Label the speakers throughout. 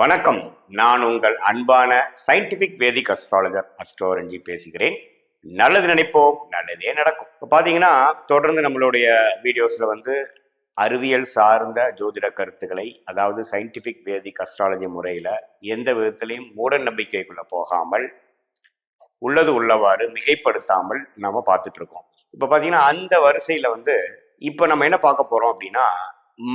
Speaker 1: வணக்கம். நான் உங்கள் அன்பான சயின்டிபிக் வேதிக் அஸ்ட்ராலஜர் அஸ்ட்ரோரஞ்சி பேசுகிறேன். நல்லது நினைப்போம் நல்லதே நடக்கும். இப்போ பார்த்தீங்கன்னா தொடர்ந்து நம்மளுடைய வீடியோஸில் வந்து அறிவியல் சார்ந்த ஜோதிட கருத்துக்களை அதாவது சயின்டிஃபிக் வேதிக் அஸ்ட்ராலஜி முறையில் எந்த விதத்திலையும் மூட நம்பிக்கைக்குள்ளே போகாமல் உள்ளது உள்ளவாறு மிகைப்படுத்தாமல் நம்ம பார்த்துட்ருக்கோம் இப்போ பார்த்தீங்கன்னா அந்த வரிசையில் வந்து இப்போ நம்ம என்ன பார்க்க போகிறோம் அப்படின்னா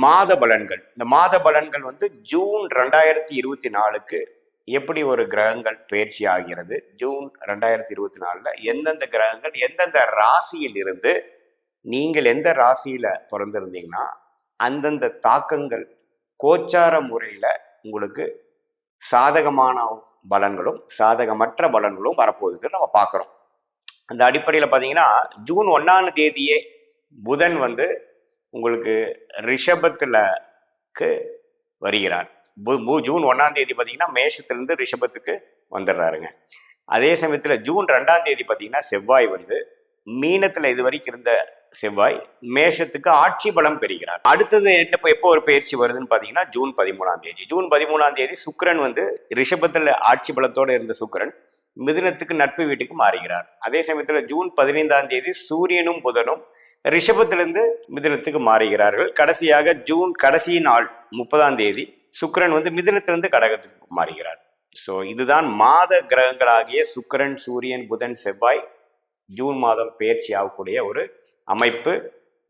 Speaker 1: மாத பலன்கள். இந்த மாத பலன்கள் வந்து ஜூன் ரெண்டாயிரத்தி இருபத்தி நாலுக்கு எப்படி ஒரு கிரகங்கள் பயிற்சி ஆகிறது? ஜூன் ரெண்டாயிரத்தி இருபத்தி நாலில் எந்தெந்த கிரகங்கள் எந்தெந்த ராசியில் இருந்து நீங்கள் எந்த ராசியில் பிறந்திருந்தீங்கன்னா அந்தந்த தாக்கங்கள் கோச்சார முறையில் உங்களுக்கு சாதகமான பலன்களும் சாதகமற்ற பலன்களும் வரப்போகுதுன்னு நம்ம பார்க்குறோம். அந்த அடிப்படையில் பார்த்தீங்கன்னா ஜூன் ஒன்றாம் தேதியே புதன் வந்து உங்களுக்கு ரிஷபத்துலக்கு வருகிறார். பு- ஜூன் ஒன்றாம் தேதி பார்த்தீங்கன்னா மேஷத்துலேருந்து ரிஷபத்துக்கு வந்துடுறாருங்க. அதே சமயத்தில் ஜூன் ரெண்டாம் தேதி பார்த்தீங்கன்னா செவ்வாய் வந்து மீனத்தில் இது வரைக்கும் இருந்த செவ்வாய் மேஷத்துக்கு ஆட்சி பலம் பெறுகிறார். அடுத்தது என்ன எப்போ ஒரு பயிற்சி வருதுன்னு பார்த்தீங்கன்னா ஜூன் பதிமூணாம் தேதி. ஜூன் பதிமூணாம் தேதி சுக்கரன் வந்து ரிஷபத்தில் ஆட்சி பலத்தோடு இருந்த சுக்கரன். மிதுனத்துக்கு நட்பு வீட்டுக்கு மாறுகிறார். அதே சமயத்தில் ஜூன் பதினைந்தாம் தேதி சூரியனும் புதனும் ரிஷபத்திலிருந்து மிதுனத்துக்கு மாறுகிறார்கள். கடைசியாக ஜூன் கடைசி நாள் முப்பதாம் தேதி சுக்கரன் வந்து மிதுனத்திலிருந்து கடகத்துக்கு மாறுகிறார். ஸோ இதுதான் மாத கிரகங்களாகிய சுக்கரன் சூரியன் புதன் செவ்வாய் ஜூன் மாதம் பயிற்சி ஆகக்கூடிய ஒரு அமைப்பு.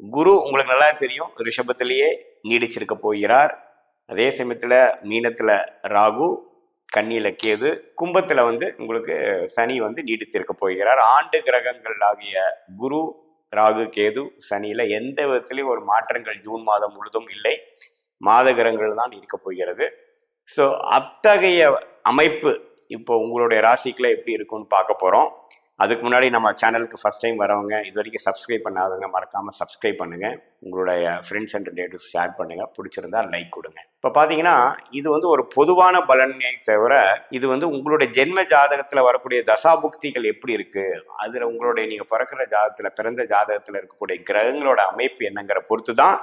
Speaker 1: குரு உங்களுக்கு நல்லா தெரியும் ரிஷபத்திலேயே நீடிச்சிருக்க போகிறார். அதே சமயத்தில் மீனத்தில் ராகு கன்னியில கேது கும்பத்தில் வந்து உங்களுக்கு சனி வந்து நீடித்திருக்க போகிறார். ஆண்டு கிரகங்கள் ஆகிய குரு ராகு கேது சனியில் எந்த விதத்திலையும் ஒரு மாற்றங்கள் ஜூன் மாதம் முழுதும் இல்லை. மாத கிரகங்கள் தான் இருக்க போகிறது. ஸோ அத்தகைய அமைப்பு இப்போ உங்களுடைய ராசிக்குள்ள எப்படி இருக்கும்னு பார்க்க போகிறோம் அதுக்கு முன்னாடி நம்ம சேனலுக்கு ஃபஸ்ட் டைம் வரவங்க இது வரைக்கும் சப்ஸ்கிரைப் பண்ணாதவங்க மறக்காமல் சப்ஸ்கிரைப் பண்ணுங்கள் உங்களுடைய ஃப்ரெண்ட்ஸ் அண்ட் ரிலேட்டிவ்ஸ் ஷேர் பண்ணுங்க. பிடிச்சிருந்தா லைக் கொடுங்க. இப்போ பார்த்தீங்கன்னா இது வந்து ஒரு பொதுவான பலனை தவிர இது வந்து உங்களுடைய ஜென்ம ஜாதகத்தில் வரக்கூடிய தசாபுக்திகள் எப்படி இருக்குது அதில் உங்களுடைய நீங்கள் பிறக்கிற ஜாதகத்தில் பிறந்த ஜாதகத்தில் இருக்கக்கூடிய கிரகங்களோட அமைப்பு என்னங்கிற பொறுத்து தான்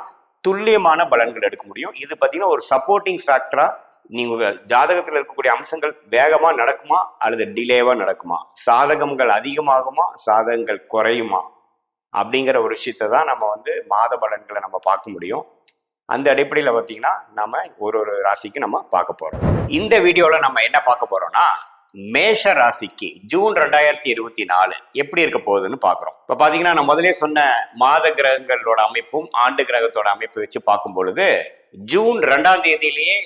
Speaker 1: துல்லியமான பலன்கள் எடுக்க முடியும். இது பார்த்தீங்கன்னா ஒரு சப்போர்ட்டிங் ஃபேக்டராக நீங்க ஜாதகத்தில் இருக்கக்கூடிய அம்சங்கள் வேகமா நடக்குமா அல்லது டிலேவா நடக்குமா? சாதகங்கள் அதிகமாகுமா? சாதகங்கள் குறையுமா? அப்படிங்கிற ஒரு விஷயத்தை தான் நம்ம வந்து மாத பலன்களை நம்ம பார்க்க முடியும். அந்த அடிப்படையில் பார்த்தீங்கன்னா நம்ம ஒரு ஒரு ராசிக்கு நம்ம பார்க்க போறோம். இந்த வீடியோவில் நம்ம என்ன பார்க்க போறோம்னா மேஷ ராசிக்கு ஜூன் ரெண்டாயிரத்தி இருபத்தி நாலு எப்படி இருக்க போகுதுன்னு பார்க்குறோம். இப்போ பார்த்தீங்கன்னா நான் முதலே சொன்ன மாத கிரகங்களோட அமைப்பும் ஆண்டு கிரகத்தோட அமைப்பு வச்சு பார்க்கும் பொழுது ஜூன் ரெண்டாம் தேதியிலேயே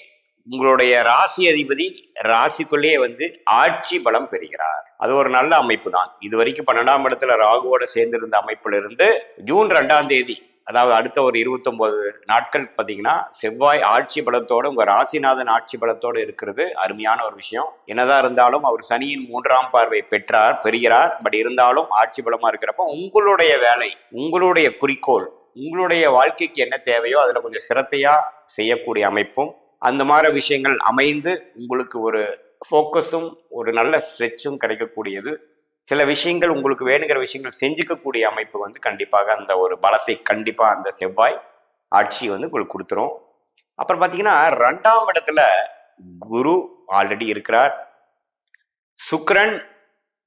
Speaker 1: உங்களுடைய ராசி அதிபதி ராசிக்குள்ளேயே வந்து ஆட்சி பலம் பெறுகிறார். அது ஒரு நல்ல அமைப்பு தான் இது வரைக்கும் பன்னெண்டாம் இடத்துல ராகுவோட சேர்ந்திருந்த அமைப்புல இருந்து ஜூன் ரெண்டாம் தேதி அதாவது அடுத்த ஒரு இருபத்தொன்பது நாட்கள் பார்த்தீங்கன்னா செவ்வாய் ஆட்சி பலத்தோடு உங்கள் ராசிநாதன் ஆட்சி பலத்தோடு இருக்கிறது. அருமையான ஒரு விஷயம். என்னதான் இருந்தாலும் அவர் சனியின் மூன்றாம் பார்வை பெற்றார் பெறுகிறார். பட் இருந்தாலும் ஆட்சி பலமாக இருக்கிறப்ப உங்களுடைய வேலை உங்களுடைய குறிக்கோள் உங்களுடைய வாழ்க்கைக்கு என்ன தேவையோ அதில் கொஞ்சம் சிரத்தையாக செய்யக்கூடிய அமைப்பும் அந்த மாதிரி விஷயங்கள் அமைந்து உங்களுக்கு ஒரு ஃபோக்கஸும் ஒரு நல்ல ஸ்ட்ரெச்சும் கிடைக்கக்கூடியது. சில விஷயங்கள் உங்களுக்கு வேணுங்கிற விஷயங்கள் செஞ்சுக்கக்கூடிய அமைப்பு வந்து கண்டிப்பாக அந்த ஒரு பலத்தை கண்டிப்பாக அந்த செவ்வாய் ஆட்சி வந்து உங்களுக்கு கொடுத்துரும். அப்புறம் பார்த்தீங்கன்னா ரெண்டாம் இடத்துல குரு ஆல்ரெடி இருக்கிறார். சுக்ரன்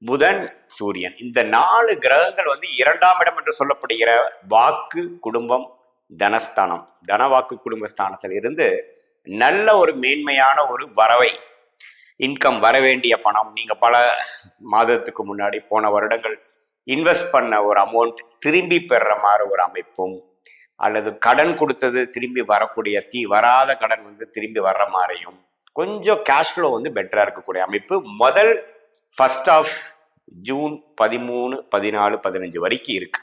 Speaker 1: புதன் சூரியன். இந்த நாலு கிரகங்கள் வந்து இரண்டாம் இடம் என்று சொல்லப்படுகிற வாக்கு குடும்பம் தனஸ்தானம். தனவாக்கு குடும்பஸ்தானத்தில் இருந்து நல்ல ஒரு மேன்மையான ஒரு வரவை இன்கம் வர வேண்டிய பணம். நீங்கள் பல மாதத்துக்கு முன்னாடி போன வருடங்கள் இன்வெஸ்ட் பண்ண ஒரு அமௌண்ட் திரும்பி பெறுற மாதிரி ஒரு அமைப்பும் அல்லது கடன் கொடுத்தது திரும்பி வரக்கூடிய தீ வராத கடன் வந்து திரும்பி வர்ற மாதிரியும் கொஞ்சம் கேஷ் ஃப்ளோ வந்து பெட்டராக இருக்கக்கூடிய அமைப்பு. முதல் ஃபர்ஸ்ட் ஆஃப் ஜூன் பதிமூணு பதினாலு பதினஞ்சு வரைக்கும் இருக்கு.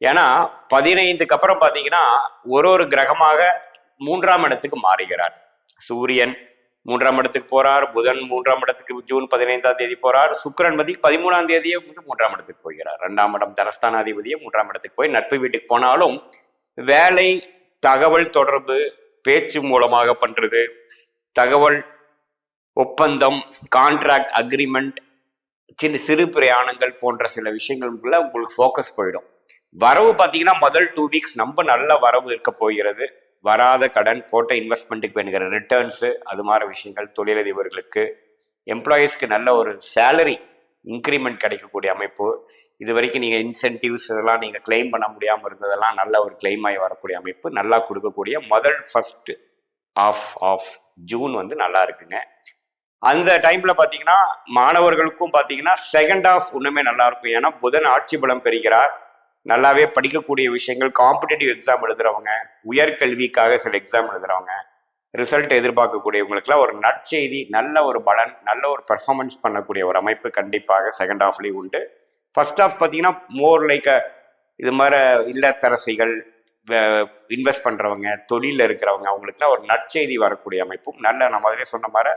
Speaker 1: ஏன்னா பதினைந்துக்கு அப்புறம் பார்த்தீங்கன்னா ஒரு ஒரு கிரகமாக மூன்றாம் இடத்துக்கு மாறுகிறார். சூரியன் மூன்றாம் இடத்துக்கு போறார் புதன் மூன்றாம் இடத்துக்கு ஜூன் பதினைந்தாம் தேதி போறார் சுக்கிரன் பதி பதிமூணாம் தேதியே வந்து மூன்றாம் இடத்துக்கு போகிறார். ரெண்டாம் இடம் தனஸ்தானாதிபதியே மூன்றாம் இடத்துக்கு போய் நட்பு வீட்டுக்கு போனாலும் வேலை தகவல் தொடர்பு பேச்சு மூலமாக பண்றது தகவல் ஒப்பந்தம் கான்ட்ராக்ட் அக்ரிமெண்ட் சின்ன சிறு பிரயாணங்கள் போன்ற சில விஷயங்களுக்குள்ள உங்களுக்கு ஃபோக்கஸ் போயிடும். வரவு பார்த்தீங்கன்னா முதல் டூ வீக்ஸ் ரொம்ப நல்ல வரவு இருக்க போகிறது. வராத கடன் போட்ட இன்வெஸ்ட்மெண்ட்டுக்கு வேணுங்கிற ரிட்டர்ன்ஸு அது மாதிரி விஷயங்கள் தொழிலதிபர்களுக்கு எம்ப்ளாயீஸ்க்கு நல்ல ஒரு சேலரி இன்க்ரிமெண்ட் கிடைக்கக்கூடிய அமைப்பு. இது வரைக்கும் நீங்கள் இன்சென்டிவ்ஸ் இதெல்லாம் நீங்கள் கிளைம் பண்ண முடியாமல் இருந்ததெல்லாம் நல்ல ஒரு கிளைம் ஆகி வரக்கூடிய அமைப்பு. நல்லா கொடுக்கக்கூடிய முதல் ஃபஸ்ட்டு ஆஃப் ஆஃப் ஜூன் வந்து நல்லா இருக்குங்க. அந்த டைம்ல பார்த்தீங்கன்னா மாணவர்களுக்கும் பார்த்தீங்கன்னா செகண்ட் ஆஃப் இன்னுமே நல்லா இருக்கும். ஏன்னா புதன் ஆட்சி பலம் பெறுகிறார். நல்லாவே படிக்கக்கூடிய விஷயங்கள் காம்படிட்டிவ் எக்ஸாம் எழுதுறவங்க உயர்கல்விக்காக சில எக்ஸாம் எழுதுறவங்க ரிசல்ட் எதிர்பார்க்கக்கூடியவங்களுக்குலாம் ஒரு நற்செய்தி நல்ல ஒரு பலன் நல்ல ஒரு பெர்ஃபார்மன்ஸ் பண்ணக்கூடிய ஒரு அமைப்பு கண்டிப்பாக செகண்ட் ஹாஃப்லேயும் உண்டு. ஃபர்ஸ்ட் ஆஃப் பார்த்தீங்கன்னா மோர் லைக் இது மாதிரி இல்லத்தரசிகள் இன்வெஸ்ட் பண்ணுறவங்க தொழிலில் இருக்கிறவங்க அவங்களுக்குலாம் ஒரு நற்செய்தி வரக்கூடிய அமைப்பும் நல்ல நான் முதலே சொன்ன மாதிரி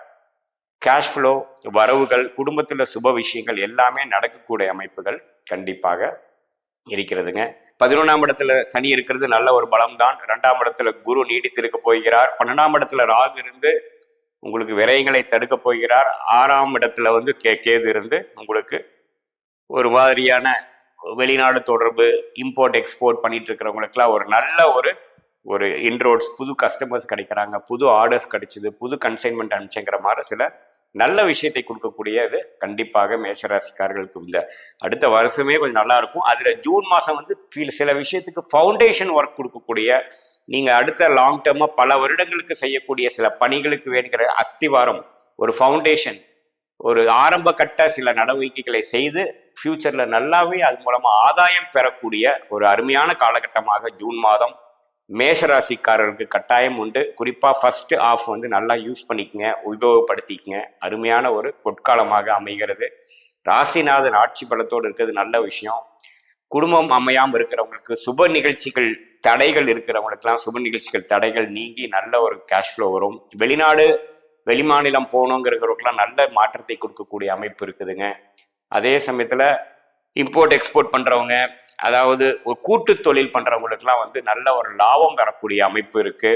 Speaker 1: கேஷ் ஃப்ளோ வரவுகள் குடும்பத்தில் சுப விஷயங்கள் எல்லாமே நடக்கக்கூடிய அமைப்புகள் கண்டிப்பாக இருக்கிறதுங்க. பதினொன்றாம் இடத்துல சனி இருக்கிறது நல்ல ஒரு பலம் தான் ரெண்டாம் இடத்துல குரு நீடித்திருக்க போகிறார். பன்னெண்டாம் இடத்துல ராகு இருந்து உங்களுக்கு விரயங்களை தடுக்க போகிறார். ஆறாம் இடத்துல வந்து கே கேது இருந்து உங்களுக்கு ஒரு மாதிரியான வெளிநாடு தொடர்பு இம்போர்ட் எக்ஸ்போர்ட் பண்ணிட்டு இருக்கிறவங்களுக்குலாம் ஒரு நல்ல ஒரு ஒரு இன்ரோட்ஸ் புது கஸ்டமர்ஸ் கிடைக்கிறாங்க. புது ஆர்டர்ஸ் கிடைச்சிது. புது கன்சைன்மெண்ட் அனுப்பிச்சுங்கிற மாதிரி சில நல்ல விஷயத்தை கொடுக்கக்கூடிய இது கண்டிப்பாக மேஷராசிக்காரர்களுக்கு இந்த அடுத்த வருஷமே கொஞ்சம் நல்லா இருக்கும். அதில் ஜூன் மாதம் வந்து சில விஷயத்துக்கு ஃபவுண்டேஷன் ஒர்க் கொடுக்கக்கூடிய நீங்கள் அடுத்த லாங் டேர்மாக பல வருடங்களுக்கு செய்யக்கூடிய சில பணிகளுக்கு வேணுங்கிற அஸ்திவாரம் ஒரு ஃபவுண்டேஷன் ஒரு ஆரம்ப கட்ட சில நடவடிக்கைகளை செய்து ஃப்யூச்சரில் நல்லாவே அது மூலமாக ஆதாயம் பெறக்கூடிய ஒரு அருமையான காலகட்டமாக ஜூன் மாதம் மேஷராசிக்காரர்களுக்கு கட்டாயம் உண்டு. குறிப்பாக ஃபர்ஸ்ட் ஆஃப் வந்து நல்லா யூஸ் பண்ணிக்கங்க உபயோகப்படுத்திக்கங்க. அருமையான ஒரு பொற்காலமாக அமைகிறது. ராசிநாதன் ஆட்சி பலத்தோடு இருக்கிறது நல்ல விஷயம். குடும்பம் அமையாமல் இருக்கிறவங்களுக்கு சுப நிகழ்ச்சிகள் தடைகள் இருக்கிறவங்களுக்கெல்லாம் சுப நிகழ்ச்சிகள் தடைகள் நீங்கி நல்ல ஒரு கேஷ் ஃப்ளோ வரும். வெளிநாடு வெளிமாநிலம் போகணுங்கிறவங்களுக்குலாம் நல்ல மாற்றத்தை கொடுக்கக்கூடிய அமைப்பு இருக்குதுங்க. அதே சமயத்தில் இம்போர்ட் எக்ஸ்போர்ட் பண்ணுறவங்க அதாவது ஒரு கூட்டு தொழில் பண்றவங்களுக்குலாம் வந்து நல்ல ஒரு லாபம் பெறக்கூடிய அமைப்பு இருக்கு.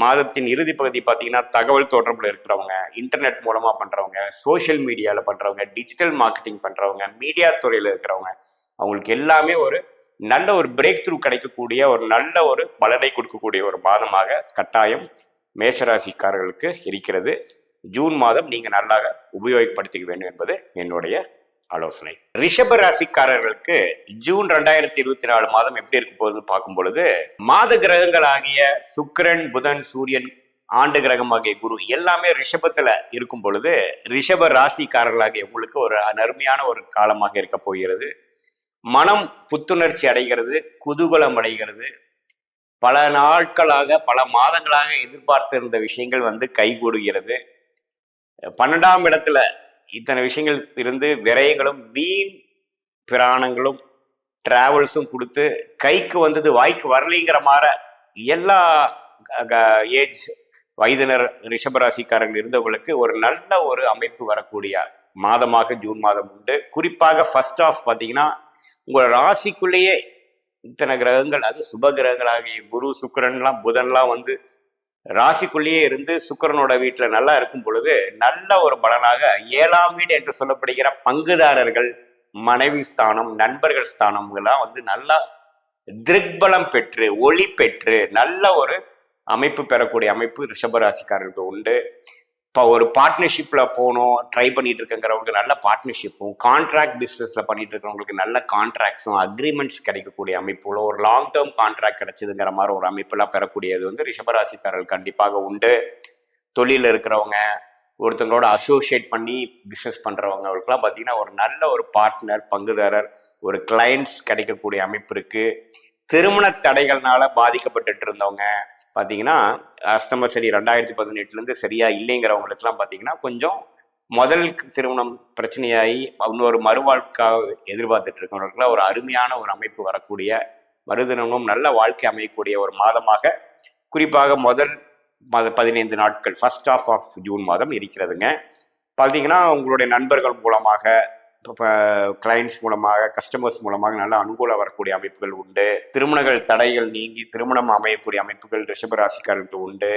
Speaker 1: மாதத்தின் இறுதி பகுதி பார்த்தீங்கன்னா தகவல் தொடர்புல இருக்கிறவங்க இன்டர்நெட் மூலமா பண்றவங்க சோஷியல் மீடியால பண்றவங்க டிஜிட்டல் மார்க்கெட்டிங் பண்றவங்க மீடியா துறையில இருக்கிறவங்க அவங்களுக்கு எல்லாமே ஒரு நல்ல ஒரு பிரேக் த்ரூ கிடைக்கக்கூடிய ஒரு நல்ல ஒரு பலனை கொடுக்கக்கூடிய ஒரு மாதமாக கட்டாயம் மேஷராசிக்காரர்களுக்கு இருக்கிறது. ஜூன் மாதம் நீங்க நல்லாக உபயோகப்படுத்திக்க வேண்டும் என்பது என்னுடைய ஆலோசனை. ரிஷப ராசிக்காரர்களுக்கு ஜூன் ரெண்டாயிரத்தி இருபத்தி நாலு மாதம் எப்படி இருக்கும் போது பார்க்கும் பொழுது மாத கிரகங்கள் ஆகிய சுக்கரன் புதன் சூரியன் ஆண்டு கிரகமாகிய குரு எல்லாமே ரிஷபத்துல இருக்கும் பொழுது ரிஷப ராசிக்காரர்களாகிய உங்களுக்கு ஒரு அருமையான ஒரு காலமாக இருக்க போகிறது. மனம் புத்துணர்ச்சி அடைகிறது குதூகலம் அடைகிறது. பல நாட்களாக பல மாதங்களாக எதிர்பார்த்திருந்த விஷயங்கள் வந்து கைகூடுகிறது. பன்னெண்டாம் இடத்துல இத்தனை விஷயங்கள் இருந்து விரயங்களும் வீண் பிராணங்களும் டிராவல்ஸும் கொடுத்து கைக்கு வந்தது வாய்க்கு வரலைங்கிற மாற எல்லா ஏஜ் வயதினர் ரிஷபராசிக்காரர்கள் இருந்தவங்களுக்கு ஒரு நல்ல ஒரு அமைப்பு வரக்கூடிய மாதமாக ஜூன் மாதம் உண்டு. குறிப்பாக ஃபர்ஸ்ட் ஆஃப் பார்த்தீங்கன்னா உங்கள் ராசிக்குள்ளேயே இத்தனை கிரகங்கள் அது சுப கிரகங்களாகிய குரு சுக்கரன்லாம் புதன்லாம் வந்து ராசிக்குள்ளேயே இருந்து சுக்கிரனோட வீட்டில் நல்லா இருக்கும் பொழுது நல்ல ஒரு பலனாக ஏழாம் வீடு என்று சொல்லப்படுகிற பங்குதாரர்கள் மனைவி ஸ்தானம் நண்பர்கள் ஸ்தானம்லாம் வந்து நல்லா திருக்பலம் பெற்று ஒளி பெற்று நல்ல ஒரு அமைப்பு பெறக்கூடிய அமைப்பு ரிஷபராசிக்காரர்களுக்கு உண்டு. இப்போ ஒரு பார்ட்னர்ஷிப்பில் போகணும் ட்ரை பண்ணிட்டு இருக்கங்கிறவங்களுக்கு நல்ல பார்ட்னர்ஷிப்பும் கான்ட்ராக்ட் பிஸ்னஸில் பண்ணிட்டு இருக்கிறவங்களுக்கு நல்ல கான்ட்ராக்ட்ஸும் அக்ரிமெண்ட்ஸ் கிடைக்கக்கூடிய அமைப்புல ஒரு லாங் டேர்ம் கான்ட்ராக்ட் கிடைச்சதுங்கிற மாதிரி ஒரு அமைப்பெல்லாம் பெறக்கூடியது வந்து ரிஷபராசிக்காரர்கள் கண்டிப்பாக உண்டு. தொழிலில் இருக்கிறவங்க ஒருத்தங்களோட அசோசியேட் பண்ணி பிஸ்னஸ் பண்ணுறவங்களுக்குலாம் பார்த்தீங்கன்னா ஒரு நல்ல ஒரு பார்ட்னர் பங்குதாரர் ஒரு கிளைண்ட்ஸ் கிடைக்கக்கூடிய அமைப்பு இருக்குது திருமண தடைகள்னால பாதிக்கப்பட்டுட்டு இருந்தவங்க பார்த்தீங்கன்னா அஸ்தம சரி ரெண்டாயிரத்தி பதினெட்டுலேருந்து சரியா இல்லைங்கிறவங்களுக்குலாம் பார்த்தீங்கன்னா கொஞ்சம் முதல் திருமணம் பிரச்சனையாகி இன்னொரு மறுவாழ்க்காக எதிர்பார்த்துட்டு இருக்கிறவங்களுக்குலாம் ஒரு அருமையான ஒரு அமைப்பு வரக்கூடிய மறுதினமும் நல்ல வாழ்க்கை அமையக்கூடிய ஒரு மாதமாக குறிப்பாக முதல் மாத பதினைந்து நாட்கள் ஃபர்ஸ்ட் ஆஃப் ஆஃப் ஜூன் மாதம் இருக்கிறதுங்க. பார்த்தீங்கன்னா உங்களுடைய நண்பர்கள் மூலமாக இப்போ கிளைண்ட்ஸ் மூலமாக கஸ்டமர்ஸ் மூலமாக நல்ல அனுகூலம் வரக்கூடிய அமைப்புகள் உண்டு. திருமணங்கள் தடைகள் நீங்கி திருமணம் அமையக்கூடிய அமைப்புகள் ரிஷபராசிக்காரர்களுக்கு உண்டு.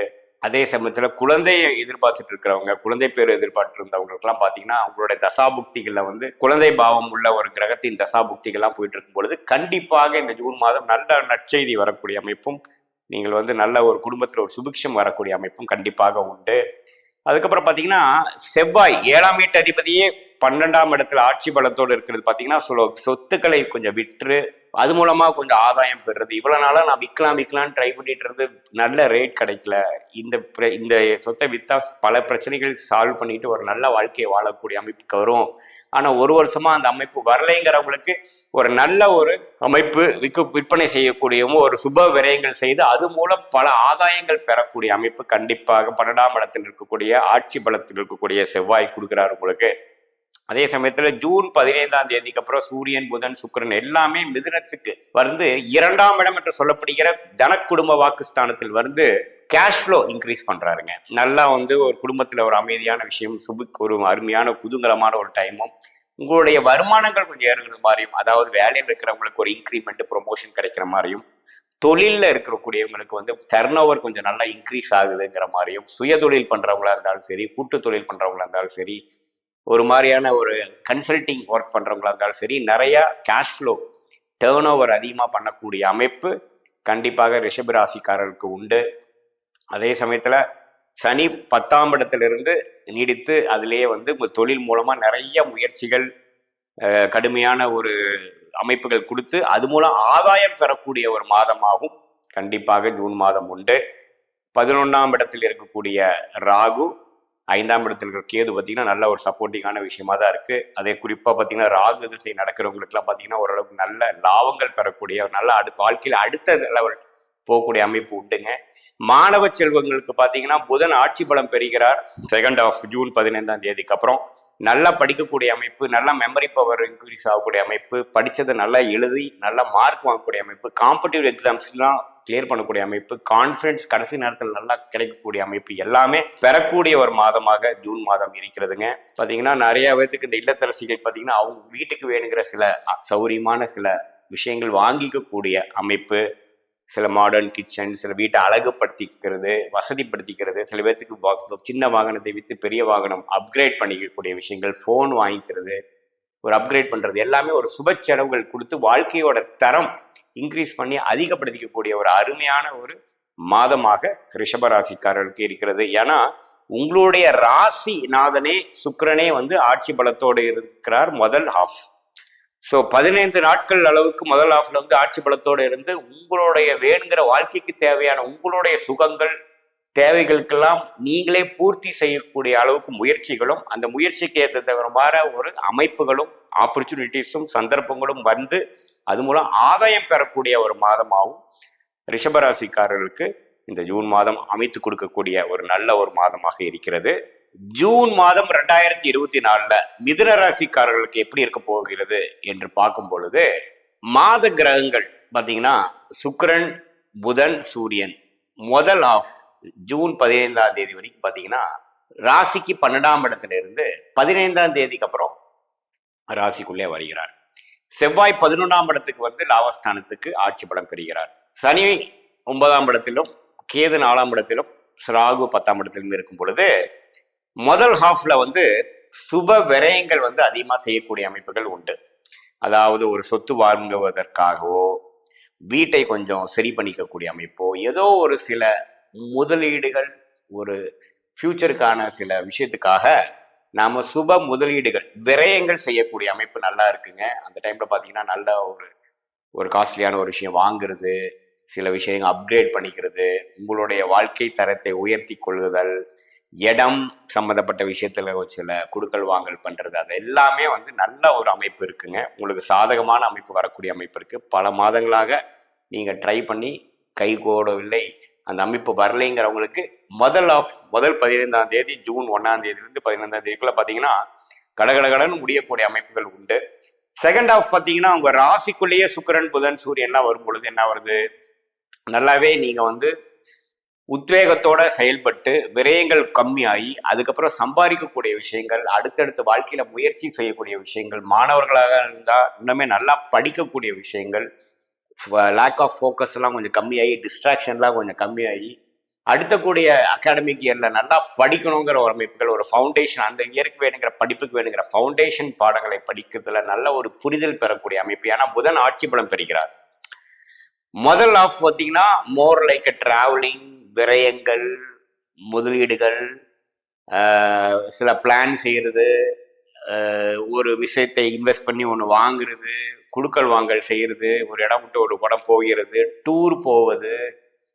Speaker 1: அதே சமயத்தில் குழந்தையை எதிர்பார்த்துட்டு இருக்கிறவங்க குழந்தை பேர் எதிர்பார்த்து இருந்தவங்களுக்குலாம் பார்த்தீங்கன்னா அவங்களுடைய தசாபுக்திகளில் வந்து குழந்தை பாவம் உள்ள ஒரு கிரகத்தின் தசாபுக்திகள்லாம் போயிட்டு இருக்கும் பொழுது கண்டிப்பாக இந்த ஜூன் மாதம் நல்ல நற்செய்தி வரக்கூடிய அமைப்பும் நீங்கள் வந்து நல்ல ஒரு குடும்பத்தில் ஒரு சுபிக்ஷம் வரக்கூடிய அமைப்பும் கண்டிப்பாக உண்டு. அதுக்கப்புறம் பார்த்தீங்கன்னா செவ்வாய் ஏழாம் வீட்டு அதிபதியே பன்னெண்டாம் இடத்துல ஆட்சி பலத்தோடு இருக்கிறது பார்த்தீங்கன்னா சொ சொத்துக்களை கொஞ்சம் விற்று அது மூலமாக கொஞ்சம் ஆதாயம் பெறுறது. இவ்வளோ நாளாக நான் விற்கலாம் விற்கலாம்னு ட்ரை பண்ணிட்டு இருந்து நல்ல ரேட் கிடைக்கல. இந்த இந்த சொத்தை விற்றா பல பிரச்சனைகள் சால்வ் பண்ணிட்டு ஒரு நல்ல வாழ்க்கையை வாழக்கூடிய அமைப்புக்கு வரும். ஆனால் ஒரு வருஷமாக அந்த அமைப்பு வரலைங்கிறவங்களுக்கு ஒரு நல்ல ஒரு அமைப்பு விற்க விற்பனை செய்யக்கூடியவும் ஒரு சுப விரயங்கள் செய்து அது மூலம் பல ஆதாயங்கள் பெறக்கூடிய அமைப்பு கண்டிப்பாக பன்னெண்டாம் இடத்தில் இருக்கக்கூடிய ஆட்சி பலத்தில் இருக்கக்கூடிய செவ்வாய் கொடுக்குறாரு உங்களுக்கு. அதே சமயத்துல ஜூன் பதினைந்தாம் தேதிக்கு அப்புறம் சூரியன் புதன் சுக்கிரன் எல்லாமே மிதுனத்துக்கு வந்து இரண்டாம் இடம் என்று சொல்லப்படுகிற தனக்குடும்ப வாக்குஸ்தானத்தில் வந்து கேஷ் ஃப்ளோ இன்க்ரீஸ் பண்றாருங்க. நல்லா வந்து ஒரு குடும்பத்துல ஒரு அமைதியான விஷயம் சுபுக்கு ஒரு அருமையான குதூகலமான ஒரு டைமும் உங்களுடைய வருமானங்கள் கொஞ்சம் ஏறுகிற மாதிரியும் அதாவது வேலையில் இருக்கிறவங்களுக்கு ஒரு இன்க்ரிமெண்ட் ப்ரொமோஷன் கிடைக்கிற மாதிரியும் தொழிலில் இருக்கக்கூடியவங்களுக்கு வந்து டர்ன் ஓவர் கொஞ்சம் நல்லா இன்க்ரீஸ் ஆகுதுங்கிற மாதிரியும் சுயதொழில் பண்ணுறவங்களா இருந்தாலும் சரி கூட்டு தொழில் பண்ணுறவங்களா இருந்தாலும் சரி ஒரு மாதிரியான ஒரு கன்சல்டிங் ஒர்க் பண்ணுறவங்களா இருந்தாலும் சரி நிறையா கேஷ் ஃப்ளோ டேர்ன் ஓவர் அதிகமாக பண்ணக்கூடிய அமைப்பு கண்டிப்பாக ரிஷபராசிக்காரர்களுக்கு உண்டு. அதே சமயத்தில் சனி பத்தாம் இடத்திலிருந்து நீடித்து அதிலேயே வந்து உங்கள் தொழில் மூலமாக நிறைய முயற்சிகள் கடுமையான ஒரு அமைப்புகள் கொடுத்து அது மூலம் ஆதாயம் பெறக்கூடிய ஒரு மாதமாகும் கண்டிப்பாக ஜூன் மாதம் உண்டு. பதினொன்றாம் இடத்தில் இருக்கக்கூடிய ராகு ஐந்தாம் இடத்துல இருக்கிற கேது பார்த்தீங்கன்னா நல்ல ஒரு சப்போர்ட்டிங்கான விஷயமா தான் இருக்கு. அதே குறிப்பாக பார்த்தீங்கன்னா ராகு திசை நடக்கிறவங்களுக்குலாம் பார்த்தீங்கன்னா ஓரளவுக்கு நல்ல லாபங்கள் பெறக்கூடிய ஒரு நல்ல அடு வாழ்க்கையில் அடுத்த லெவல் போகக்கூடிய அமைப்பு உண்டுங்க. மாணவ செல்வங்களுக்கு பார்த்தீங்கன்னா புதன் ஆட்சி பலம் பெறுகிறார். செகண்ட் ஆஃப் ஜூன் பதினைந்தாம் தேதிக்கு அப்புறம். நல்லா படிக்கக்கூடிய அமைப்பு நல்லா மெமரி பவர் இன்க்ரீஸ் ஆகக்கூடிய அமைப்பு படித்ததை நல்லா எழுதி நல்லா மார்க் வாங்கக்கூடிய அமைப்பு காம்படிட்டிவ் எக்ஸாம்ஸ்லாம் கிளியர் பண்ணக்கூடிய அமைப்பு கான்ஃபிடன்ஸ் கடைசி நேரத்தில் நல்லா கிடைக்கக்கூடிய அமைப்பு எல்லாமே பெறக்கூடிய ஒரு மாதமாக ஜூன் மாதம் இருக்கிறதுங்க. பார்த்தீங்கன்னா நிறைய பேத்துக்கு இந்த இல்லத்தரசிகள் பார்த்தீங்கன்னா அவங்க வீட்டுக்கு வேணுங்கிற சில சௌரியமான சில விஷயங்கள் வாங்கிக்கக்கூடிய அமைப்பு சில மாடர்ன் கிச்சன் சில வீட்டை அழகுபடுத்திக்கிறது வசதிப்படுத்திக்கிறது. சில பேர்த்துக்கு பாக்ஸ் சின்ன வாகனத்தை விற்று பெரிய வாகனம் அப்கிரேட் பண்ணிக்கக்கூடிய விஷயங்கள் ஃபோன் வாங்கிக்கிறது ஒரு அப்கிரேட் பண்ணுறது எல்லாமே ஒரு சுப செலவுகள் கொடுத்து வாழ்க்கையோட தரம் இன்க்ரீஸ் பண்ணி அதிகப்படுத்திக்கக்கூடிய ஒரு அருமையான ஒரு மாதமாக ரிஷபராசிக்காரர்களுக்கு இருக்கிறது. ஏன்னா உங்களுடைய ராசி நாதனே சுக்கரனே வந்து ஆட்சி பலத்தோடு இருக்கிறார் முதல் ஹாஃப் ஸோ பதினைந்து நாட்கள் அளவுக்கு முதல் ஆஃப்ல வந்து ஆட்சி பலத்தோடு இருந்து உங்களுடைய வேணுங்கிற வாழ்க்கைக்கு தேவையான உங்களுடைய சுகங்கள் தேவைகளுக்கெல்லாம் நீங்களே பூர்த்தி செய்யக்கூடிய அளவுக்கு முயற்சிகளும் அந்த முயற்சிக்கு ஏற்ற மாதிரி ஒரு அமைப்புகளும் ஆப்பர்ச்சுனிட்டிஸும் சந்தர்ப்பங்களும் வந்து அது மூலம் ஆதாயம் பெறக்கூடிய ஒரு மாதமாகவும் ரிஷபராசிக்காரர்களுக்கு இந்த ஜூன் மாதம் அமைத்து கொடுக்கக்கூடிய ஒரு நல்ல ஒரு மாதமாக இருக்கிறது. ஜூன் மாதம் ரெண்டாயிரத்தி இருபத்தி நாலுல மிதுன ராசிக்காரர்களுக்கு எப்படி இருக்க போகிறது என்று பார்க்கும் பொழுது மாத கிரகங்கள் பார்த்தீங்கன்னா சுக்கரன் புதன் சூரியன். முதல் ஆஃப் ஜூன் பதினைந்தாம் தேதி வரைக்கும் பார்த்தீங்கன்னா ராசிக்கு பன்னெண்டாம் இடத்துல இருந்து பதினைந்தாம் தேதிக்கு அப்புறம் ராசிக்குள்ளே வருகிறார். செவ்வாய் பதினொன்றாம் இடத்துக்கு வந்து லாபஸ்தானத்துக்கு ஆட்சி பலம் பெறுகிறார். சனி ஒன்பதாம் இடத்திலும் கேது நாலாம் இடத்திலும் ராகு பத்தாம் இடத்திலும் இருக்கும் பொழுது முதல் ஹாஃப்ல வந்து சுப விரயங்கள் வந்து அதிகமாக செய்யக்கூடிய அமைப்புகள் உண்டு. அதாவது ஒரு சொத்து வாங்குவதற்காகவோ வீட்டை கொஞ்சம் சரி பண்ணிக்கக்கூடிய அமைப்போ ஏதோ ஒரு சில முதலீடுகள் ஒரு ஃபியூச்சருக்கான சில விஷயத்துக்காக நாம் சுப முதலீடுகள் விரயங்கள் செய்யக்கூடிய அமைப்பு நல்லா இருக்குங்க. அந்த டைமில் பார்த்தீங்கன்னா நல்ல ஒரு ஒரு காஸ்ட்லியான ஒரு விஷயம் வாங்குறது சில விஷயங்கள் அப்கிரேட் பண்ணிக்கிறது உங்களுடைய வாழ்க்கை தரத்தை உயர்த்தி கொள்ளுதல் இடம் சம்மந்தப்பட்ட விஷயத்தில் ஒரு சில குடுக்கல் வாங்கல் பண்ணுறது அது எல்லாமே வந்து நல்ல ஒரு அமைப்பு இருக்குங்க. உங்களுக்கு சாதகமான அமைப்பு வரக்கூடிய அமைப்பு இருக்குது பல மாதங்களாக நீங்கள் ட்ரை பண்ணி கை கோடவில்லை அந்த அமைப்பு வரலைங்கிறவங்களுக்கு முதல் ஆஃப் முதல் பதினைந்தாம் தேதி ஜூன் ஒன்றாம் தேதியிலிருந்து பதினைந்தாம் தேதிக்குள்ள பார்த்தீங்கன்னா கடகடகடன் முடியக்கூடிய அமைப்புகள் உண்டு. செகண்ட் ஆஃப் பார்த்தீங்கன்னா உங்கள் ராசிக்குள்ளேயே சுக்கிரன் புதன் சூரியன்லாம் வரும் பொழுது என்ன வருது? நல்லாவே நீங்கள் வந்து உத்வேகத்தோட செயல்பட்டு விரயங்கள் கம்மியாகி அதுக்கப்புறம் சம்பாதிக்கக்கூடிய விஷயங்கள் அடுத்தடுத்த வாழ்க்கையில முயற்சி செய்யக்கூடிய விஷயங்கள் மாணவர்களாக இருந்தால் இன்னுமே நல்லா படிக்கக்கூடிய விஷயங்கள் லேக் ஆஃப் ஃபோக்கஸ் எல்லாம் கொஞ்சம் கம்மியாகி டிஸ்ட்ராக்ஷன்லாம் கொஞ்சம் கம்மியாகி அடுத்த கூடிய அகாடமிக் இயரில் நல்லா படிக்கணுங்கிற ஒரு அமைப்புகள் ஒரு ஃபவுண்டேஷன் அந்த இயருக்கு வேணுங்கிற படிப்புக்கு வேணுங்கிற ஃபவுண்டேஷன் பாடங்களை படிக்கிறதுல நல்ல ஒரு புரிதல் பெறக்கூடிய அமைப்பு. ஏன்னா புதன் ஆட்சி பலம் பெறுகிறார். முதல் ஆஃப் பார்த்தீங்கன்னா மோர் லைக் அ ட்ராவலிங் விரயங்கள் முதலீடுகள் சில பிளான் செய்கிறது ஒரு விஷயத்தை இன்வெஸ்ட் பண்ணி ஒன்று வாங்குறது குடுக்கல் வாங்கல் செய்கிறது ஒரு இடம் விட்டு ஒரு படம் போகிறது டூர் போவது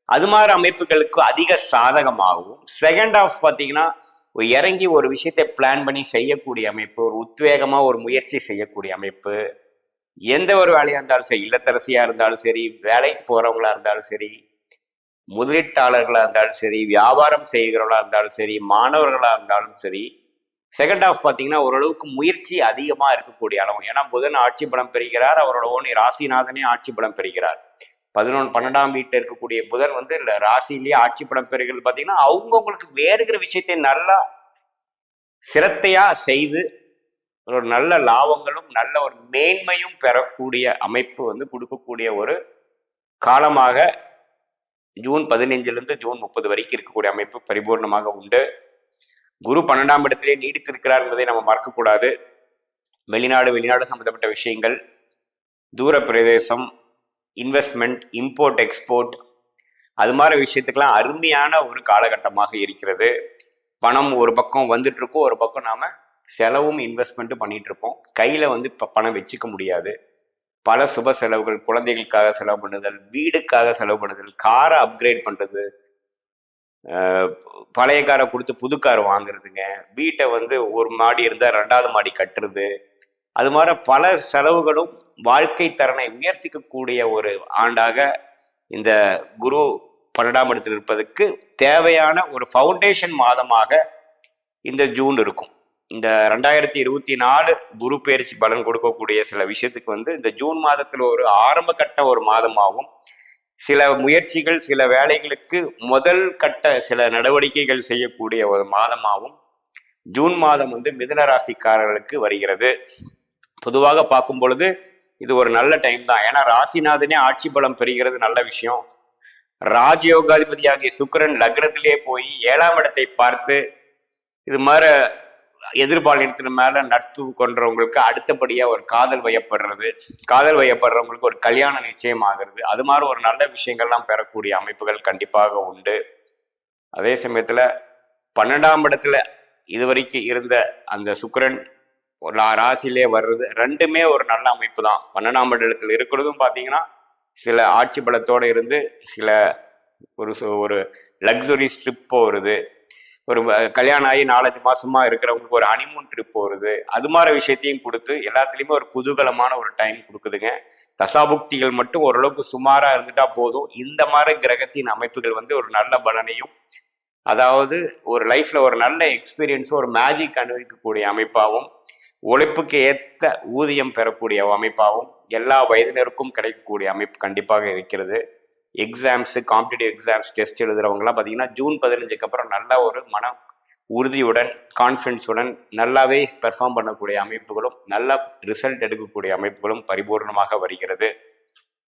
Speaker 1: அது மாதிரி அமைப்புகளுக்கு அதிக சாதகமாகும். செகண்ட் ஆஃப் பார்த்தீங்கன்னா இறங்கி ஒரு விஷயத்தை பிளான் பண்ணி செய்யக்கூடிய அமைப்பு ஒரு உத்வேகமாக ஒரு முயற்சி செய்யக்கூடிய அமைப்பு. எந்த ஒரு வேலையாக இருந்தாலும் சரி இல்லத்தரசியாக இருந்தாலும் சரி வேலைக்கு போகிறவங்களா இருந்தாலும் சரி முதலீட்டாளர்களாக இருந்தாலும் சரி வியாபாரம் செய்கிறவர்களாக இருந்தாலும் சரி மாணவர்களாக இருந்தாலும் சரி செகண்ட் ஆஃப் பார்த்தீங்கன்னா ஓரளவுக்கு முயற்சி அதிகமாக இருக்கக்கூடிய அளவு. ஏன்னா புதன் ஆட்சி பலம் பெறுகிறார் அவரோட ஓனி ராசிநாதனே ஆட்சி பலம் பெறுகிறார். பதினொன்று பன்னெண்டாம் வீட்டில் இருக்கக்கூடிய புதன் வந்து ராசிலேயே ஆட்சி பலம் பெறுகிறது பார்த்தீங்கன்னா அவங்கவுங்களுக்கு வேறுகிற விஷயத்தை நல்லா சிரத்தையாக செய்து ஒரு நல்ல லாபங்களும் நல்ல ஒரு மேன்மையும் பெறக்கூடிய அமைப்பு வந்து கொடுக்கக்கூடிய ஒரு காலமாக ஜூன் பதினைஞ்சிலிருந்து ஜூன் முப்பது வரைக்கும் இருக்கக்கூடிய அமைப்பு பரிபூர்ணமாக உண்டு. குரு பன்னெண்டாம் இடத்திலே நீடித்திருக்கிறார் என்பதை நம்ம மறக்கக்கூடாது. வெளிநாடு வெளிநாடு சம்பந்தப்பட்ட விஷயங்கள் தூர பிரதேசம் இன்வெஸ்ட்மெண்ட் இம்போர்ட் எக்ஸ்போர்ட் அது மாதிரி விஷயத்துக்கெல்லாம் அருமையான ஒரு காலகட்டமாக இருக்கிறது. பணம் ஒரு பக்கம் வந்துட்டு இருக்கும் ஒரு பக்கம் நாம செலவும் இன்வெஸ்ட்மெண்ட்டும் பண்ணிட்டு இருப்போம் கையில வந்து இப்போ பணம் வச்சுக்க முடியாது. பல சுப செலவுகள் குழந்தைகளுக்காக செலவு பண்ணுதல் வீடுக்காக செலவு பண்ணுதல் காரை அப்கிரேட் பண்ணுறது பழைய காரை கொடுத்து புது கார் வாங்குறதுங்க. வீட்டை வந்து ஒரு மாடி இருந்தால் ரெண்டாவது மாடி கட்டுறது. அது மாதிரி பல செலவுகளும் வாழ்க்கை தரனை உயர்த்திக்கக்கூடிய ஒரு ஆண்டாக இந்த குரு பன்னெண்டாம் இடத்தில் இருப்பதற்கு தேவையான ஒரு ஃபவுண்டேஷன் மாதமாக இந்த ஜூன் இருக்கும். இந்த ரெண்டாயிரத்தி இருபத்தி நாலு குரு பயிற்சி பலன் கொடுக்கக்கூடிய சில விஷயத்துக்கு வந்து இந்த ஜூன் மாதத்தில் ஒரு ஆரம்ப கட்ட ஒரு மாதமாகவும் சில முயற்சிகள் சில வேலைகளுக்கு முதல் கட்ட சில நடவடிக்கைகள் செய்யக்கூடிய ஒரு மாதமாகவும் ஜூன் மாதம் வந்து மிதுன ராசிக்காரர்களுக்கு வருகிறது. பொதுவாக பார்க்கும் பொழுது இது ஒரு நல்ல டைம் தான். ஏன்னா ராசிநாதனே ஆட்சி பலம் பெறுகிறது நல்ல விஷயம். ராஜயோகாதிபதியாகிய சுக்கரன் லக்னத்திலே போய் ஏழாம் இடத்தை பார்த்து இது மாதிரி எதிர்பாலினத்தின் மேல நட்பு கொண்டவங்களுக்கு அடுத்தபடியா ஒரு காதல் வயப்படுறது. காதல் வயப்படுறவங்களுக்கு ஒரு கல்யாணம் நிச்சயம் ஆகிறது அது மாதிரி ஒரு நல்ல விஷயங்கள்லாம் பெறக்கூடிய அமைப்புகள் கண்டிப்பாக உண்டு. அதே சமயத்துல பன்னெண்டாம் இடத்துல இதுவரைக்கும் இருந்த அந்த சுக்கரன் ஒரு ராசிலே ராசியிலே வர்றது ரெண்டுமே ஒரு நல்ல அமைப்பு தான் பன்னெண்டாம் இடத்துல இருக்கிறதும் பார்த்தீங்கன்னா சில ஆட்சி பலத்தோடு இருந்து சில ஒரு ஒரு லக்ஸுரி ஸ்ட்ரிப் போகிறது. ஒரு கல்யாணம் ஆகி நாலஞ்சு மாசமா இருக்கிறவங்களுக்கு ஒரு அனிமூன் ட்ரிப் போகிறது அது மாதிரி விஷயத்தையும் கொடுத்து எல்லாத்துலேயுமே ஒரு குதூகலமான ஒரு டைம் கொடுக்குதுங்க. தசாபுக்திகள் மட்டும் ஓரளவுக்கு சுமாரா இருந்துட்டா போதும். இந்த மாதிரி கிரகத்தின் அமைப்புகள் வந்து ஒரு நல்ல பலனையும் அதாவது ஒரு லைஃப்ல ஒரு நல்ல எக்ஸ்பீரியன்ஸும் ஒரு மேஜிக் அனுபவிக்கக்கூடிய அமைப்பாகவும் உழைப்புக்கு ஏற்ற ஊதியம் பெறக்கூடிய அமைப்பாகவும் எல்லா வயதினருக்கும் கிடைக்கக்கூடிய அமைப்பு கண்டிப்பாக இருக்கிறது. எக்ஸாம்ஸு காம்படிட்டிவ் எக்ஸாம்ஸ் டெஸ்ட் எழுதுகிறவங்களாம் பார்த்தீங்கன்னா ஜூன் பதினஞ்சுக்கு அப்புறம் நல்ல ஒரு மன உறுதியுடன் கான்ஃபிடன்ஸுடன் நல்லாவே பெர்ஃபார்ம் பண்ணக்கூடிய அமைப்புகளும் நல்ல ரிசல்ட் எடுக்கக்கூடிய அமைப்புகளும் பரிபூர்ணமாக வருகிறது.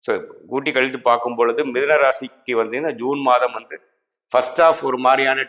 Speaker 1: ஸோ கூட்டி கழித்து பார்க்கும் பொழுது மிதனராசிக்கு வந்து ஜூன் மாதம் வந்து ஃபர்ஸ்ட் ஆஃப் ஒரு மாதிரியான